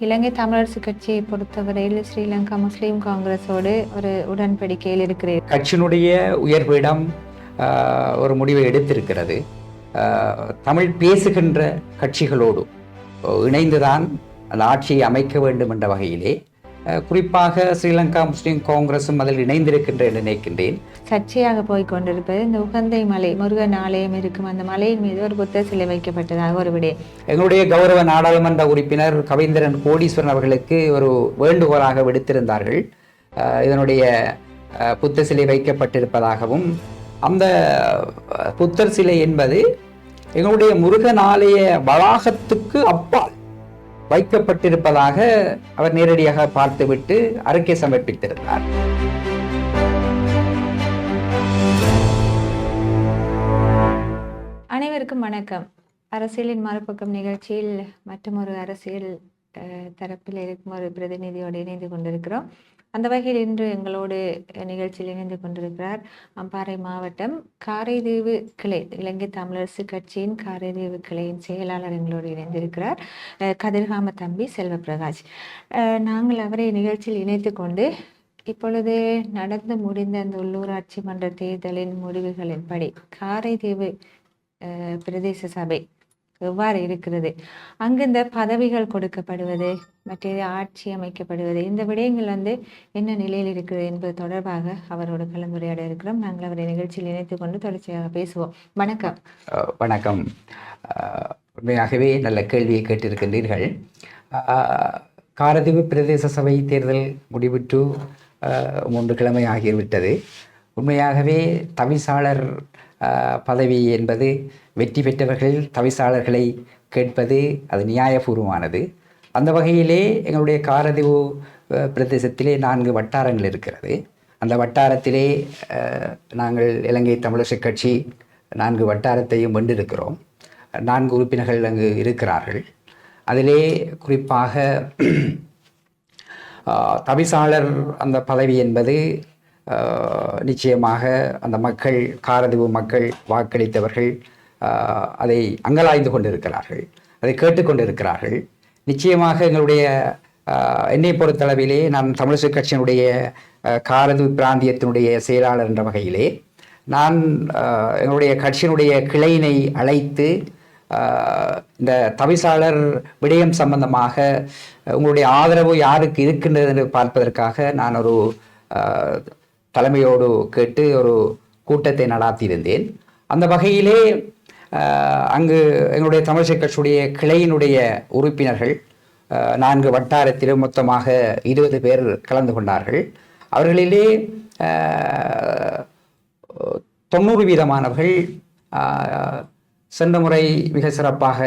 இலங்கை தமிழரசு கட்சியை பொறுத்தவரையில் ஸ்ரீலங்கா முஸ்லீம் காங்கிரஸோடு ஒரு உடன்படிக்கையில் இருக்கிறேன் கட்சியினுடைய உயர்விடம் ஆஹ், ஒரு முடிவை எடுத்திருக்கிறது. தமிழ் பேசுகின்ற கட்சிகளோடு இணைந்துதான் அந்த ஆட்சியை அமைக்க வேண்டும் என்ற வகையிலே குறிப்பாக ஸ்ரீலங்கா முஸ்லீம் காங்கிரஸும் அதில் இணைந்திருக்கின்ற நினைக்கின்றேன். சர்ச்சையாக போய் கொண்டிருப்பது இந்த உகந்தை மலை முருகன் ஆலயம் இருக்கும் அந்த மலையின் மீது ஒரு புத்த சிலை வைக்கப்பட்டதாக ஒரு விடயம் எங்களுடைய கௌரவ நாடாளுமன்ற உறுப்பினர் கவிந்திரன் கோடீஸ்வரன் அவர்களுக்கு ஒரு வேண்டுகோளாக விடுத்திருந்தார்கள். இதனுடைய புத்த சிலை வைக்கப்பட்டிருப்பதாகவும் அந்த புத்தர் சிலை என்பது எங்களுடைய முருகன் ஆலய வளாகத்துக்கு அப்பால் வைக்கப்பட்டிருப்பதாக அவர் நேரடியாக பார்த்துவிட்டு அறிக்கை சமர்ப்பித்திருந்தார். அனைவருக்கும் வணக்கம். அரசியலின் மறுபக்கம் நிகழ்ச்சியில் மற்றொரு அரசியல் தரப்பில் இருக்கும் ஒரு பிரதிநிதியோடு இணைந்து கொண்டிருக்கிறோம். அந்த வகையில் இன்று எங்களோடு நிகழ்ச்சியில் இணைந்து கொண்டிருக்கிறார் அம்பாறை மாவட்டம் காரைதீவு கிளை இலங்கை தமிழரசு கட்சியின் காரைதீவு கிளையின் செயலாளர் எங்களோடு இணைந்திருக்கிறார் கதிர்காம தம்பி செல்வப்பிரகாஷ் நாங்கள் அவரை நிகழ்ச்சியில் இணைத்து கொண்டு இப்பொழுது நடந்து முடிந்த அந்த உள்ளூராட்சி மன்ற தேர்தலின் முடிவுகளின்படி காரைதீவு பிரதேச சபை எவ்வாறு இருக்கிறது? அங்கு இந்த பதவிகள் கொடுக்கப்படுவது மற்றது ஆட்சி அமைக்கப்படுவது இந்த விடயங்கள் வந்து என்ன நிலையில் இருக்கிறது என்பது தொடர்பாக அவரோடு கலந்துரையாட இருக்கிறோம். நாங்கள் அவரை நிகழ்ச்சியில் இணைத்துக் கொண்டு தொடர்ச்சியாக பேசுவோம். வணக்கம். வணக்கம். உண்மையாகவே நல்ல கேள்வியை கேட்டிருக்கின்றீர்கள். காரதீவு பிரதேச சபை தேர்தல் முடிவிட்டு மூன்று கிழமை ஆகிவிட்டது உண்மையாகவே தவிசாளர் பதவி என்பது வெற்றி பெற்றவர்கள் தவிசாளர்களை கேட்பது அது நியாயபூர்வமானது. அந்த வகையிலே எங்களுடைய காரதீவு பிரதேசத்திலே நான்கு வட்டாரங்கள் இருக்கிறது. அந்த வட்டாரத்திலே நாங்கள் இலங்கை தமிழரசு கட்சி நான்கு வட்டாரத்தையும் வென்றிருக்கிறோம். நான்கு உறுப்பினர்கள் அங்கு இருக்கிறார்கள். அதிலே குறிப்பாக தவிசாளர் அந்த பதவி என்பது நிச்சயமாக அந்த மக்கள் காரதீவு மக்கள் வாக்களித்தவர்கள் அதை அங்கலாய்ந்து கொண்டிருக்கிறார்கள் அதை கேட்டுக்கொண்டிருக்கிறார்கள் நிச்சயமாக எங்களுடைய என்னை பொறுத்தளவிலே நான் தமிழிசை கட்சியினுடைய காரது பிராந்தியத்தினுடைய செயலாளர் என்ற வகையிலே நான் எங்களுடைய கட்சியினுடைய கிளையினை அழைத்து இந்த தவிசாளர் விடயம் சம்பந்தமாக உங்களுடைய ஆதரவு யாருக்கு இருக்கின்றது என்று பார்ப்பதற்காக நான் ஒரு தலைமையோடு கேட்டு ஒரு கூட்டத்தை நடாத்தியிருந்தேன். அந்த வகையிலே ஆஹ், அங்கு எங்களுடைய தமிழிசை கட்சியுடைய கிளையினுடைய உறுப்பினர்கள் நான்கு வட்டாரத்திலும் மொத்தமாக இருபது பேர் கலந்து கொண்டார்கள். அவர்களிலே ஆஹ், தொண்ணூறு வீதமானவர்கள் ஆஹ், சென்ற முறை மிக சிறப்பாக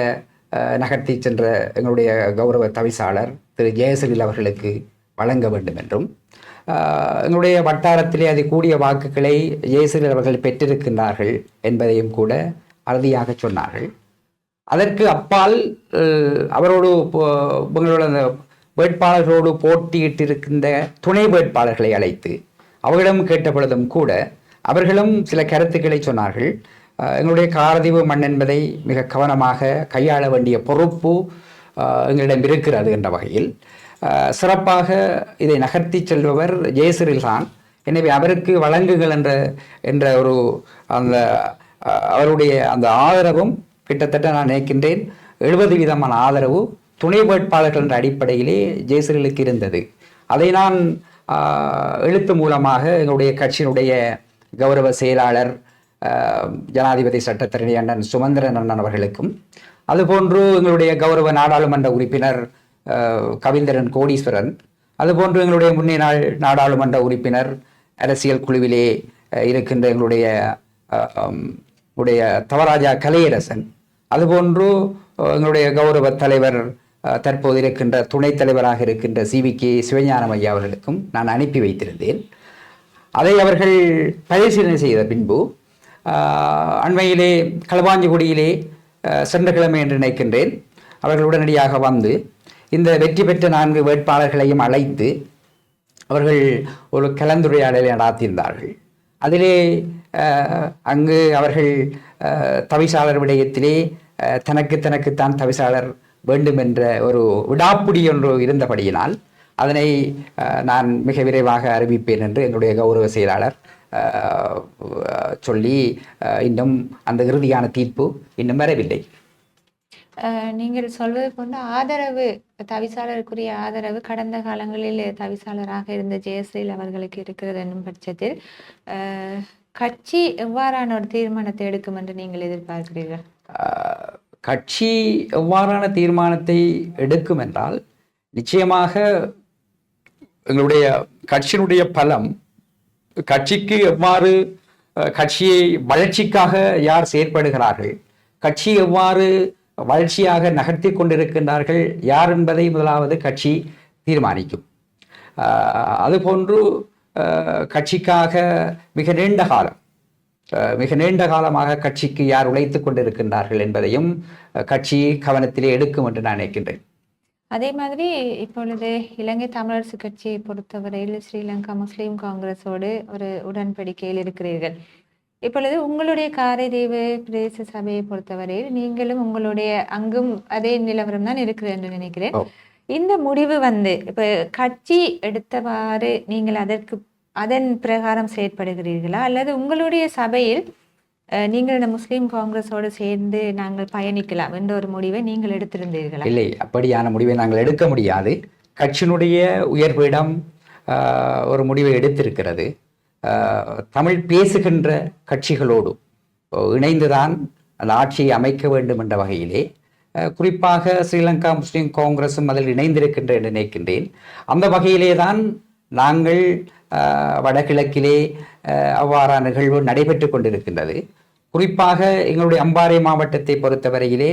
நகர்த்தி சென்ற எங்களுடைய கௌரவ தவிசாளர் திரு. ஜெயசலில் அவர்களுக்கு வழங்க வேண்டும் என்றும் என்னுடைய வட்டாரத்திலே அது கூடிய வாக்குகளை ஜெயசலில் அவர்கள் பெற்றிருக்கின்றார்கள் என்பதையும் கூட அறுதியாக சொன்னார்கள். அதற்கு அப்பால் அவரோடு உங்களோட அந்த வேட்பாளர்களோடு போட்டியிட்டிருக்கின்ற துணை வேட்பாளர்களை அழைத்து அவர்களிடம் கேட்டபொழுதும் கூட அவர்களும் சில கருத்துக்களை சொன்னார்கள். எங்களுடைய காரதீவு மண் என்பதை மிக கவனமாக கையாள வேண்டிய பொறுப்பு எங்களிடம் இருக்கிறது என்ற வகையில். சிறப்பாக இதை நகர்த்தி செல்பவர் ஜெயசிறில்தான் எனவே அவருக்கு வழங்குகள் என்ற என்ற ஒரு அந்த அவருடைய அந்த ஆதரவும் கிட்டத்தட்ட நான் நினைக்கின்றேன் எழுபது வீதமான ஆதரவு துணை வேட்பாளர்கள் என்ற அடிப்படையிலே ஜெயசிறிலுக்கு இருந்தது. அதை நான் எழுத்து மூலமாக எங்களுடைய கட்சியினுடைய கௌரவ செயலாளர் ஜனாதிபதி சட்டத்தரணி அண்ணன் சுமந்திரன் அண்ணன் அவர்களுக்கும் அதுபோன்று எங்களுடைய கௌரவ நாடாளுமன்ற உறுப்பினர் கவிந்தரன் கோடீஸ்வரன். அதுபோன்று எங்களுடைய முன்னே நாள் நாடாளுமன்ற உறுப்பினர் அரசியல் குழுவிலே இருக்கின்ற எங்களுடைய உடைய தவராஜா கலையரசன். அதுபோன்று எங்களுடைய கௌரவ தலைவர் தற்போது இருக்கின்ற துணைத் தலைவராக இருக்கின்ற சி வி கே சிவஞானம் ஐயா அவர்களுக்கும் நான் அனுப்பி வைத்திருந்தேன். அதை அவர்கள் பரிசீலனை செய்த பின்பு அண்மையிலே களவாஞ்சிகுடியிலே சென்ற கிழமை என்று நினைக்கின்றேன். அவர்கள் உடனடியாக வந்து இந்த வெற்றி பெற்ற நான்கு வேட்பாளர்களையும் அழைத்து அவர்கள் ஒரு கலந்துரையாடலை நடாத்தியிருந்தார்கள். அதிலே அங்கு அவர்கள் தவிசாளர் விடயத்திலே தனக்கு தனக்குத்தான் தவிசாளர் வேண்டும் என்ற ஒரு விடாப்புடி ஒன்று இருந்தபடியினால் அதனை நான் மிக விரைவாக அறிவிப்பேன் என்று என்னுடைய கௌரவ செயலாளர் சொல்லி இன்னும் அந்த இறுதியான தீர்ப்பு இன்னும் வரவில்லை. நீங்கள் சொல்வது போன்ற ஆதரவு தவிசாளருக்குரிய ஆதரவு கடந்த காலங்களில் தவிசாளராக இருந்த ஜெயஸ்ரீல் அவர்களுக்கு இருக்கிறது என்னும் பட்சத்தில் கட்சி எவ்வாறான ஒரு தீர்மானத்தை எடுக்கும் என்று நீங்கள் எதிர்பார்க்கிறீர்கள்? கட்சி எவ்வாறான தீர்மானத்தை எடுக்கும் என்றால் நிச்சயமாக எங்களுடைய கட்சியினுடைய பலம் கட்சிக்கு எவ்வாறு கட்சியை வளர்ச்சிக்காக யார் செயற்படுகிறார்கள் கட்சி எவ்வாறு வளர்ச்சியாக நகர்த்தி கொண்டிருக்கின்றார்கள். யார் என்பதை முதலாவது கட்சி தீர்மானிக்கும். அதுபோன்று கட்சிக்காக மிக நீண்ட காலம் அஹ், மிக நீண்ட காலமாக கட்சிக்கு யார் உழைத்துக் கொண்டிருக்கின்றார்கள் என்பதையும் கட்சி கவனத்திலே எடுக்கும் என்று நான் நினைக்கின்றேன். அதே மாதிரி இப்பொழுது இலங்கை தமிழரசு கட்சியை பொறுத்தவரையில் ஸ்ரீலங்கா முஸ்லீம் காங்கிரஸோடு ஒரு உடன்படிக்கையில் இருக்கிறீர்கள். இப்பொழுது உங்களுடைய காரைதீவு பிரதேச சபையை பொறுத்தவரையில் நீங்களும் உங்களுடைய அங்கும் அதே நிலவரம் தான் இருக்கிறது என்று நினைக்கிறேன். இந்த முடிவு வந்து இப்ப கட்சி எடுத்தவாறு நீங்கள் அதற்கு அதன் பிரகாரம் செயற்படுகிறீர்களா? அல்லது உங்களுடைய சபையில் நீங்கள் இந்த முஸ்லிம் காங்கிரஸோடு சேர்ந்து நாங்கள் பயணிக்கலாம் என்ற ஒரு முடிவை நீங்கள் எடுத்திருந்தீர்களா? இல்லை அப்படியான முடிவை நாங்கள் எடுக்க முடியாது. கட்சியினுடைய உயர்விடம் ஒரு முடிவை எடுத்திருக்கிறது. தமிழ் பேசுகின்ற கட்சிகளோடு இணைந்துதான் அந்த ஆட்சியை அமைக்க வேண்டும் என்ற வகையிலே குறிப்பாக ஸ்ரீலங்கா முஸ்லீம் காங்கிரஸும் அதில் இணைந்திருக்கின்ற என்று நினைக்கின்றேன். அந்த வகையிலே தான் நாங்கள் வடகிழக்கிலே அவ்வாறான நிகழ்வு நடைபெற்று கொண்டிருக்கின்றது. குறிப்பாக எங்களுடைய அம்பாறை மாவட்டத்தை பொறுத்தவரையிலே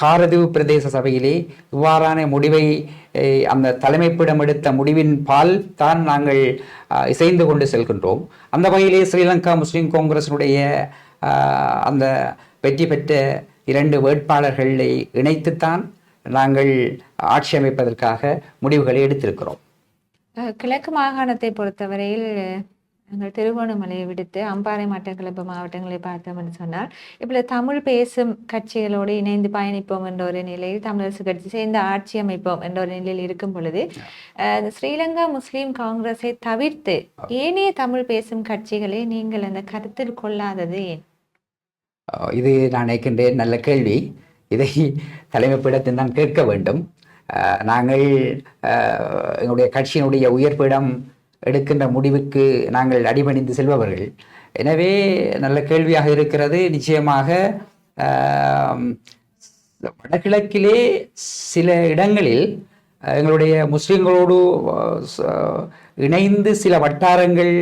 காரதீவு பிரதேச சபையிலே இவ்வாறான முடிவை அந்த தலைமைப்பிடம் எடுத்த முடிவின் பால் தான் நாங்கள் இசைந்து கொண்டு செல்கின்றோம். அந்த வகையிலே ஸ்ரீலங்கா முஸ்லிம் காங்கிரசினுடைய அந்த வெற்றி பெற்ற இரண்டு வேட்பாளர்களை இணைத்துத்தான் நாங்கள் ஆட்சி அமைப்பதற்காக முடிவுகளை எடுத்திருக்கிறோம். கிழக்கு மாகாணத்தை பொறுத்தவரையில் எங்கள் திருகோணமலையை விடுத்து அம்பாறை மட்டக்களப்பு மாவட்டங்களை பார்த்தோம் என்று சொன்னால் இப்பொழுது தமிழ் பேசும் கட்சிகளோடு இணைந்து பயணிப்போம் என்ற ஒரு நிலையில் தமிழரசு கட்சி சேர்ந்து ஆட்சி அமைப்போம் என்ற ஒரு நிலையில் இருக்கும் பொழுது ஸ்ரீலங்கா முஸ்லிம் காங்கிரஸை தவிர்த்து ஏனைய தமிழ் பேசும் கட்சிகளை நீங்கள் அந்த கருத்தில் கொள்ளாதது ஏன்? இது நான் நினைக்கின்றேன் நல்ல கேள்வி. இதை தலைமைப்பிடத்தில் தான் கேட்க வேண்டும். நாங்கள் எங்களுடைய கட்சியினுடைய உயர்ப்பிடம் எடுக்கின்ற முடிவுக்கு நாங்கள் அடிபணிந்து செல்பவர்கள். எனவே நல்ல கேள்வியாக இருக்கிறது. நிச்சயமாக வடகிழக்கிலே சில இடங்களில் எங்களுடைய முஸ்லிம்களோடு இணைந்து சில வட்டாரங்கள்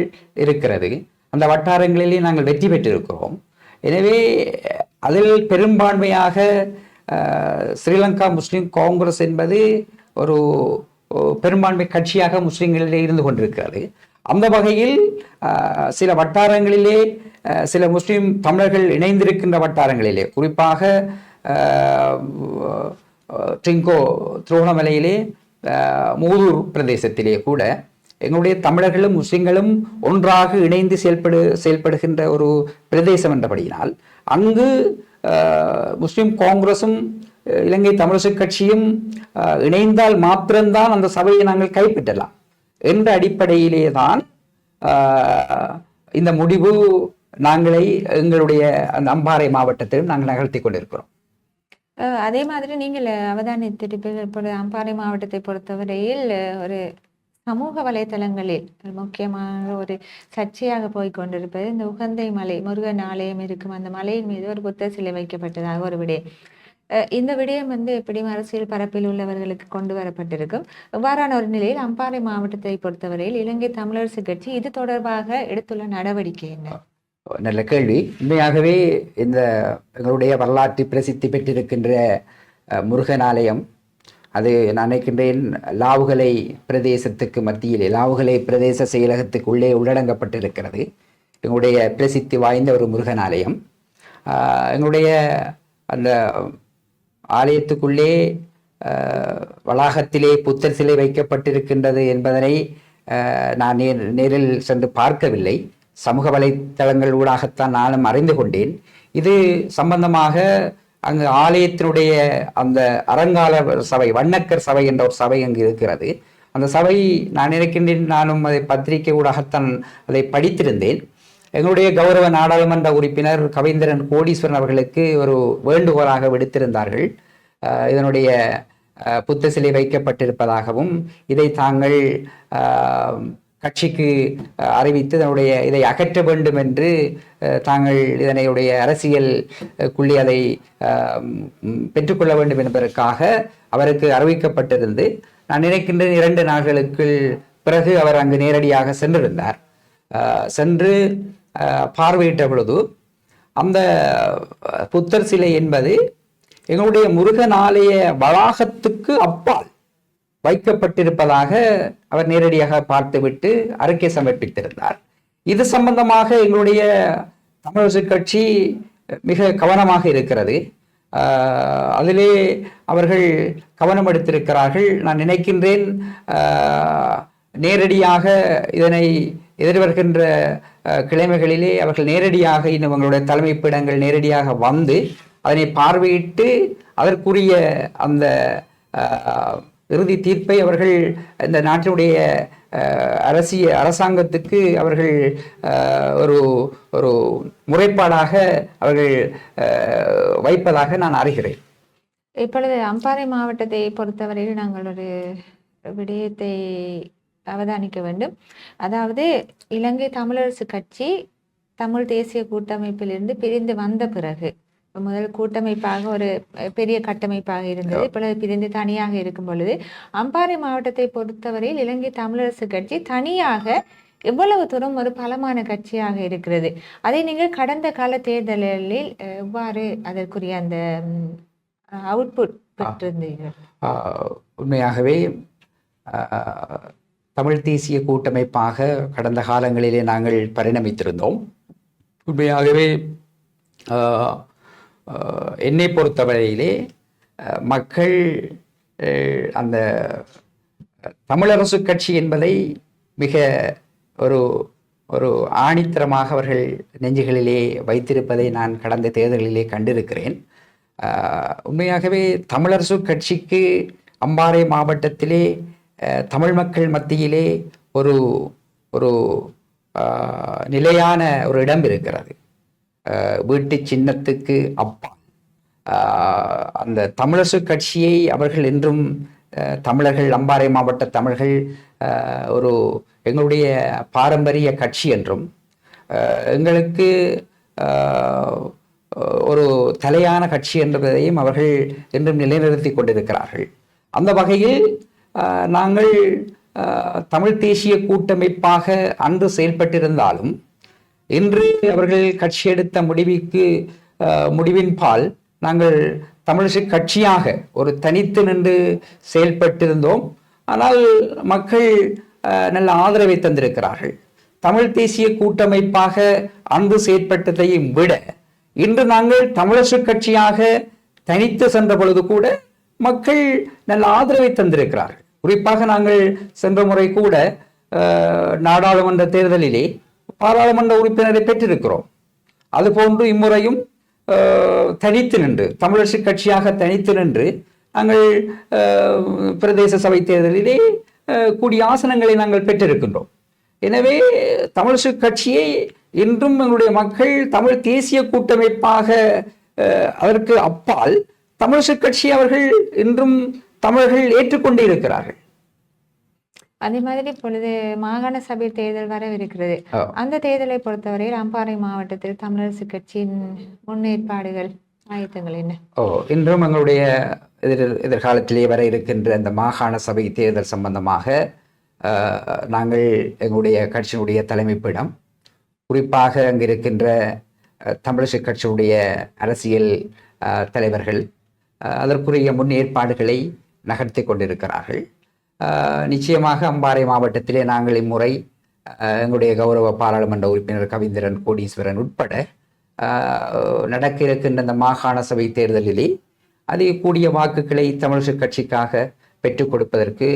இருக்கிறது. அந்த வட்டாரங்களிலே நாங்கள் வெற்றி பெற்றிருக்கிறோம். எனவே அதில் பெரும்பான்மையாக ஸ்ரீலங்கா முஸ்லிம் காங்கிரஸ் என்பது ஒரு பெரும்பான்மை கட்சியாக முஸ்லிம்களிலே இருந்து கொண்டிருக்கிறது. அந்த வகையில் சில வட்டாரங்களிலே சில முஸ்லிம் தமிழர்கள் இணைந்திருக்கின்ற வட்டாரங்களிலே குறிப்பாக ட்ரிங்கோ திருவண்ணாமலையிலே மூதூர் பிரதேசத்திலே கூட எங்களுடைய தமிழர்களும் முஸ்லிம்களும் ஒன்றாக இணைந்து செயல்படு செயல்படுகின்ற ஒரு பிரதேசம் என்றபடியினால் அங்கு முஸ்லிம் காங்கிரஸும் இலங்கை தமிழரசு கட்சியும் இணைந்தால் மாத்திரம்தான் அந்த சபையை நாங்கள் கைப்பற்றலாம் என்ற அடிப்படையிலே தான் இந்த முடிவு நாங்களை எங்களுடைய அந்த அம்பாறை மாவட்டத்திலும் நாங்கள் நகர்த்தி கொண்டிருக்கிறோம். அஹ் அதே மாதிரி நீங்கள் அவதானித்திருப்பீர்கள் இப்பொழுது அம்பாறை மாவட்டத்தை பொறுத்தவரையில் ஒரு சமூக வலைதளங்களில் முக்கியமாக ஒரு சர்ச்சையாக போய் கொண்டிருப்பது இந்த உகந்தை மலை முருகன் ஆலயம் இருக்கும் அந்த மலையின் மீது ஒரு புத்த சிலை வைக்கப்பட்டதாக ஒரு விடயம் இந்த விடயம் வந்து எப்படியும் அரசியல் பரப்பில் உள்ளவர்களுக்கு கொண்டு வரப்பட்டிருக்கும்? இவ்வாறான ஒரு நிலையில் அம்பாறை மாவட்டத்தை பொறுத்தவரையில் இலங்கை தமிழரசு கட்சி இது தொடர்பாக எடுத்துள்ள நடவடிக்கை என்ன? நல்ல கேள்வி. உண்மையாகவே இந்த எங்களுடைய வரலாற்று பிரசித்தி பெற்றிருக்கின்ற முருகன் ஆலயம் அது நான் நினைக்கின்றேன் லாவுகலை பிரதேசத்துக்கு மத்தியிலே லாவுகலை பிரதேச செயலகத்துக்கு உள்ளே உள்ளடங்கப்பட்டிருக்கிறது. எங்களுடைய பிரசித்தி வாய்ந்த ஒரு முருகன் ஆலயம் எங்களுடைய அந்த ஆலயத்துக்குள்ளே வளாகத்திலே புத்தர் சிலை வைக்கப்பட்டிருக்கின்றது என்பதனை நான் நேர் நேரில் சென்று பார்க்கவில்லை. சமூக வலைத்தளங்கள் ஊடாகத்தான் நானும் அறிந்து கொண்டேன். இது சம்பந்தமாக அங்கு ஆலயத்தினுடைய அந்த அறங்கால சபை வண்ணக்கர் சபை என்ற ஒரு சபை அங்கு இருக்கிறது. அந்த சபை நான் நினைக்கின்றேன் நானும் அதை பத்திரிகை ஊடாகத்தான் அதை படித்திருந்தேன். எங்களுடைய கௌரவ நாடாளுமன்ற உறுப்பினர் கவிந்திரன் கோடீஸ்வரன் அவர்களுக்கு ஒரு வேண்டுகோளாக விடுத்திருந்தார்கள். இதனுடைய புத்த சிலை வைக்கப்பட்டிருப்பதாகவும் இதை தாங்கள் கட்சிக்கு அறிவித்து இதனுடைய இதை அகற்ற வேண்டும் என்று தாங்கள் இதனையுடைய அரசியலுக்குள்ளே அதை பெற்றுக்கொள்ள வேண்டும் என்பதற்காக அவருக்கு அறிவிக்கப்பட்டிருந்து நான் நினைக்கின்றேன் இரண்டு நாட்களுக்கு பிறகு அவர் அங்கு நேரடியாக சென்றிருந்தார். சென்று பார்வையிட்ட பொழுது அந்த புத்தர் சிலை என்பது எங்களுடைய முருகனாலய வளாகத்துக்கு அப்பால் வைக்கப்பட்டிருப்பதாக அவர் நேரடியாக பார்த்துவிட்டு அறிக்கை சமர்ப்பித்திருந்தார். இது சம்பந்தமாக எங்களுடைய தமிழரசு கட்சி மிக கவனமாக இருக்கிறது. அதிலே அவர்கள் கவனம் எடுத்திருக்கிறார்கள். நான் நினைக்கின்றேன் நேரடியாக இதனை எதிர்வருகின்ற கிழமைகளிலே அவர்கள் நேரடியாக இன்னும் அவங்களுடைய தலைமைப்பிடங்கள் நேரடியாக வந்து அதனை பார்வையிட்டு அதற்குரிய அந்த இறுதி தீர்ப்பை அவர்கள் இந்த நாட்டினுடைய அரசிய அரசாங்கத்துக்கு அவர்கள் ஒரு ஒரு முறைப்பாடாக அவர்கள் வைப்பதாக நான் அறிகிறேன். இப்பொழுது அம்பாறை மாவட்டத்தை பொறுத்தவரையில் நாங்கள் ஒரு விடயத்தை அவதானிக்க வேண்டும். அதாவது இலங்கை தமிழரசு கட்சி தமிழ் தேசிய கூட்டமைப்பிலிருந்து பிரிந்து வந்த பிறகு முதல் கூட்டமைப்பாக ஒரு பெரிய கட்டமைப்பாக இருந்தது. இப்பொழுது பிரிந்து தனியாக இருக்கும் பொழுது அம்பாறை மாவட்டத்தை பொறுத்தவரையில் இலங்கை தமிழரசு கட்சி தனியாக எவ்வளவு தூரம் ஒரு பலமான கட்சியாக இருக்கிறது. அதை நீங்கள் கடந்த கால தேர்தலில் எவ்வாறு அதற்குரிய அந்த அவுட்புட் பெற்றிருந்தீர்கள்? உண்மையாகவே தமிழ் தேசிய கூட்டமைப்பாக கடந்த காலங்களிலே நாங்கள் பரிணமித்திருந்தோம். உண்மையாகவே என்னை பொறுத்தவரையிலே மக்கள் அந்த தமிழரசு கட்சி என்பதை மிக ஒரு ஒரு ஆணித்தரமாக அவர்கள் நெஞ்சுகளிலே வைத்திருப்பதை நான் கடந்த தேர்தலிலே கண்டிருக்கிறேன். உண்மையாகவே தமிழரசு கட்சிக்கு அம்பாறை மாவட்டத்திலே தமிழ் மக்கள் மத்தியிலே ஒரு ஒரு நிலையான ஒரு இடம் இருக்கிறது. வீட்டு சின்னத்துக்கு அப்பா. அந்த தமிழரசு கட்சியை அவர்கள் என்றும் தமிழர்கள் அம்பாறை மாவட்ட தமிழர்கள் ஒரு எங்களுடைய பாரம்பரிய கட்சி என்றும் எங்களுக்கு ஒரு தலையான கட்சி என்றதையும் அவர்கள் என்றும் நிலைநிறுத்தி கொண்டிருக்கிறார்கள். அந்த வகையில் நாங்கள் தமிழ் தேசிய கூட்டமைப்பாக அன்று செயல்பட்டிருந்தாலும் இன்று அவர்கள் கட்சி எடுத்த முடிவுக்கு முடிவின்பால் நாங்கள் தமிழிசை கட்சியாக ஒரு தனித்து நின்று செயல்பட்டிருந்தோம். ஆனால் மக்கள் நல்ல ஆதரவை தந்திருக்கிறார்கள். தமிழ் தேசிய கூட்டமைப்பாக அன்று செயற்பட்டதையும் விட இன்று நாங்கள் தமிழரசு கட்சியாக தனித்து சென்ற பொழுது கூட மக்கள் நல்ல ஆதரவை தந்திருக்கிறார்கள். குறிப்பாக நாங்கள் சென்ற முறை கூட நாடாளுமன்ற தேர்தலிலே பாராளுமன்ற உறுப்பினரை பெற்றிருக்கிறோம். அதுபோன்று இம்முறையும் தனித்து நின்று தமிழரசு கட்சியாக தனித்து நின்று நாங்கள் பிரதேச சபை தேர்தலிலே கூடிய ஆசனங்களை நாங்கள் பெற்றிருக்கின்றோம். எனவே தமிழரசு கட்சியை இன்றும் எங்களுடைய மக்கள் தமிழ் தேசிய கூட்டமைப்பாக அதற்கு அப்பால் தமிழரசு கட்சி அவர்கள் இன்றும் தமிழர்கள் ஏற்றுக்கொண்டே இருக்கிறார்கள் அதே மாதிரி இப்பொழுது மாகாண சபை தேர்தல் வரவிருக்கிறது. அந்த தேர்தலை பொறுத்தவரையில் அம்பாறை மாவட்டத்தில் தமிழரசு கட்சியின் முன்னேற்பாடுகள் ஆயத்தங்கள் என்ன? ஓ இன்றும் எங்களுடைய எதிர் எதிர்காலத்திலே வர இருக்கின்ற அந்த மாகாண சபை தேர்தல் சம்பந்தமாக நாங்கள் எங்களுடைய கட்சியினுடைய தலைமைப்பிடம் குறிப்பாக அங்கு இருக்கின்ற தமிழிசை கட்சியுடைய அரசியல் தலைவர்கள் அதற்குரிய முன் ஏற்பாடுகளை நகர்த்தி கொண்டிருக்கிறார்கள் நிச்சயமாக அம்பாறை மாவட்டத்திலே நாங்கள் இம்முறை எங்களுடைய கௌரவ பாராளுமன்ற உறுப்பினர் கவிந்திரன் கோடீஸ்வரன் உட்பட நடக்க இருக்கின்ற இந்த மாகாண சபை தேர்தலிலே அதிக கூடிய வாக்குகளை தமிழிசை கட்சிக்காக பெற்றுக் கொடுப்பதற்கு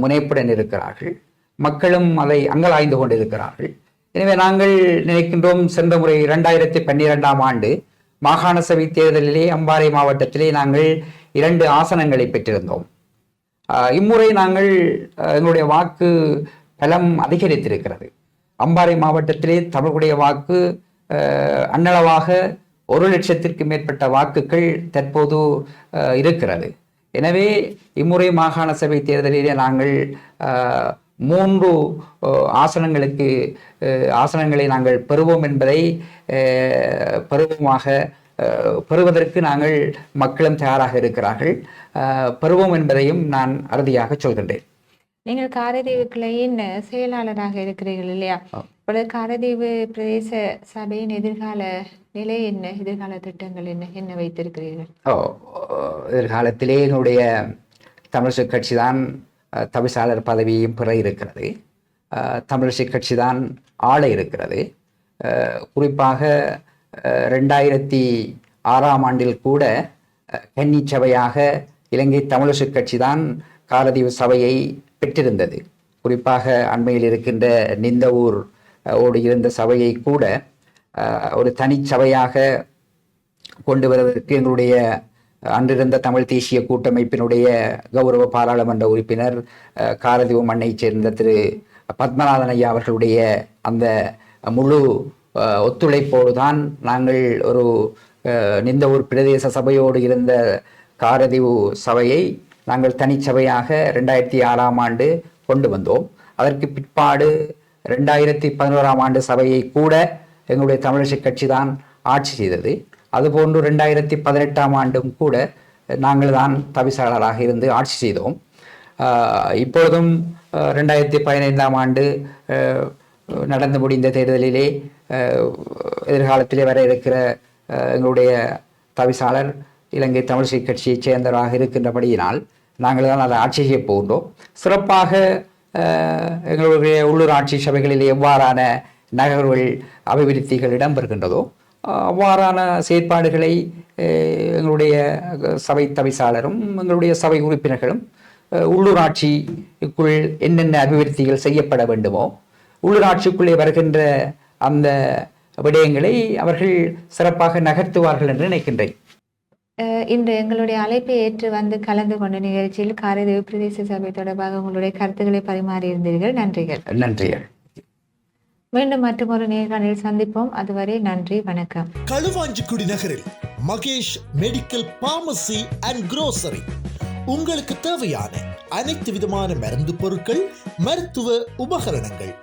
முனைப்புடன் இருக்கிறார்கள். மக்களும் அதை அங்கலாய்ந்து கொண்டிருக்கிறார்கள். எனவே நாங்கள் நினைக்கின்றோம் சென்ற முறை இரண்டாயிரத்தி பன்னிரெண்டாம் ஆண்டு மாகாண சபை தேர்தலிலே அம்பாறை மாவட்டத்திலே நாங்கள் இரண்டு ஆசனங்களை பெற்றிருந்தோம். இம்முறை நாங்கள் எங்களுடைய வாக்கு பலம் அதிகரித்திருக்கிறது. அம்பாறை மாவட்டத்திலே தமிழுடைய வாக்கு அன்னளவாக ஒரு லட்சத்திற்கு மேற்பட்ட வாக்குகள் தற்போது இருக்கிறது. எனவே இம்முறை மாகாண சபை தேர்தலிலே நாங்கள் மூன்று ஆசனங்களுக்கு ஆசனங்களை நாங்கள் பெறுவோம் என்பதை பெருவமாக பெறுவதற்கு நாங்கள் மக்களும் தயாராக இருக்கிறார்கள். பெறுவோம் என்பதையும் நான் அறுதியாக சொல்கின்றேன். நீங்கள் காரதீவு கிளையின் செயலாளராக இருக்கிறீர்கள் இல்லையா? இப்பொழுது காரதீவு பிரதேச சபையின் எதிர்கால நிலை என்ன? எதிர்கால திட்டங்கள் என்ன? என்ன வைத்திருக்கிறீர்கள்? ஓ, எதிர்காலத்திலே என்னுடைய தமிழிசை கட்சி தான் தவிசாளர் பதவியும் பெற இருக்கிறது. தமிழிசை கட்சி தான் ஆள இருக்கிறது. குறிப்பாக ரெண்டாயிரத்தி ஆறாம் ஆண்டில் கூட அஹ், கன்னி சபையாக இலங்கை தமிழிசை கட்சி தான் காலதீவு சபையை பெற்றிருந்தது. குறிப்பாக அண்மையில் இருக்கின்ற நிந்தவூர் ஊர் ஓடு இருந்த சபையை கூட ஒரு ஒரு தனிச்சபையாக கொண்டு வருவதற்கு எங்களுடைய அன்றிருந்த தமிழ் தேசிய கூட்டமைப்பினுடைய கௌரவ பாராளுமன்ற உறுப்பினர் அஹ், காரதீவு மண்ணைச் சேர்ந்த திரு பத்மநாதன் ஐயா அவர்களுடைய அந்த முழு ஒத்துழைப்போடு தான் நாங்கள் ஒரு அஹ், நிந்தவூர் பிரதேச சபையோடு இருந்த காரதீவு சபையை நாங்கள் தனிச்சபையாக ரெண்டாயிரத்தி ஆறாம் ஆண்டு கொண்டு வந்தோம். அதற்கு பிற்பாடு ரெண்டாயிரத்தி பதினோராம் ஆண்டு சபையை கூட எங்களுடைய தமிழிசை கட்சி தான் ஆட்சி செய்தது. அதுபோன்று ரெண்டாயிரத்தி பதினெட்டாம் ஆண்டும் கூட நாங்கள் தான் தவிசாளராக இருந்து ஆட்சி செய்தோம். இப்பொழுதும் ரெண்டாயிரத்தி பதினைந்தாம் ஆண்டு நடந்து முடிந்த தேர்தலிலே எதிர்காலத்திலே வர இருக்கிற எங்களுடைய தவிசாளர் இலங்கை தமிழிசை கட்சியைச் சேர்ந்தவராக இருக்கின்றபடியினால் நாங்கள் தான் அதை ஆட்சி செய்ய போகின்றோம். சிறப்பாக எங்களுடைய உள்ளூராட்சி சபைகளில் எவ்வாறான நகர்வுகள் அபிவிருத்திகள் இடம்பெறுகின்றதோ அவ்வாறான செயற்பாடுகளை எங்களுடைய சபை தவிசாளரும் எங்களுடைய சபை உறுப்பினர்களும் உள்ளூராட்சிக்குள் என்னென்ன அபிவிருத்திகள் செய்யப்பட வேண்டுமோ உள்ளூராட்சிக்குள்ளே வருகின்ற அந்த விடயங்களை அவர்கள் சிறப்பாக நகர்த்துவார்கள் என்று நினைக்கின்றேன். அஹ் இன்று எங்களுடைய அழைப்பை ஏற்று வந்து கலந்து கொண்ட நிகழ்ச்சியில் காரதீவு பிரதேச சபை தொடர்பாக உங்களுடைய கருத்துக்களை பரிமாறியிருந்தீர்கள் நன்றிகள். நன்றிகள். மீண்டும் மற்றொரு நேர்காணலில் சந்திப்போம். அதுவரை நன்றி வணக்கம். களுவாஞ்சிக்குடி நகரில் Mahesh medical pharmacy and grocery உங்களுக்கு தேவையான அனைத்து விதமான மருந்து பொருட்கள் மருத்துவ உபகரணங்கள்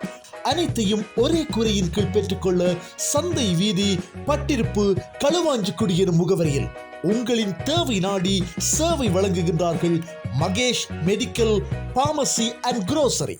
அனைத்தையும் ஒரே குறையின் கீழ் பெற்றுக்கொள்ள சந்தை வீதி பட்டிருப்பு களுவாஞ்சிக்குடி எனும் முகவரியில் உங்களின் தேவை நாடி சேவை வழங்குகின்றார்கள் Mahesh medical pharmacy and grocery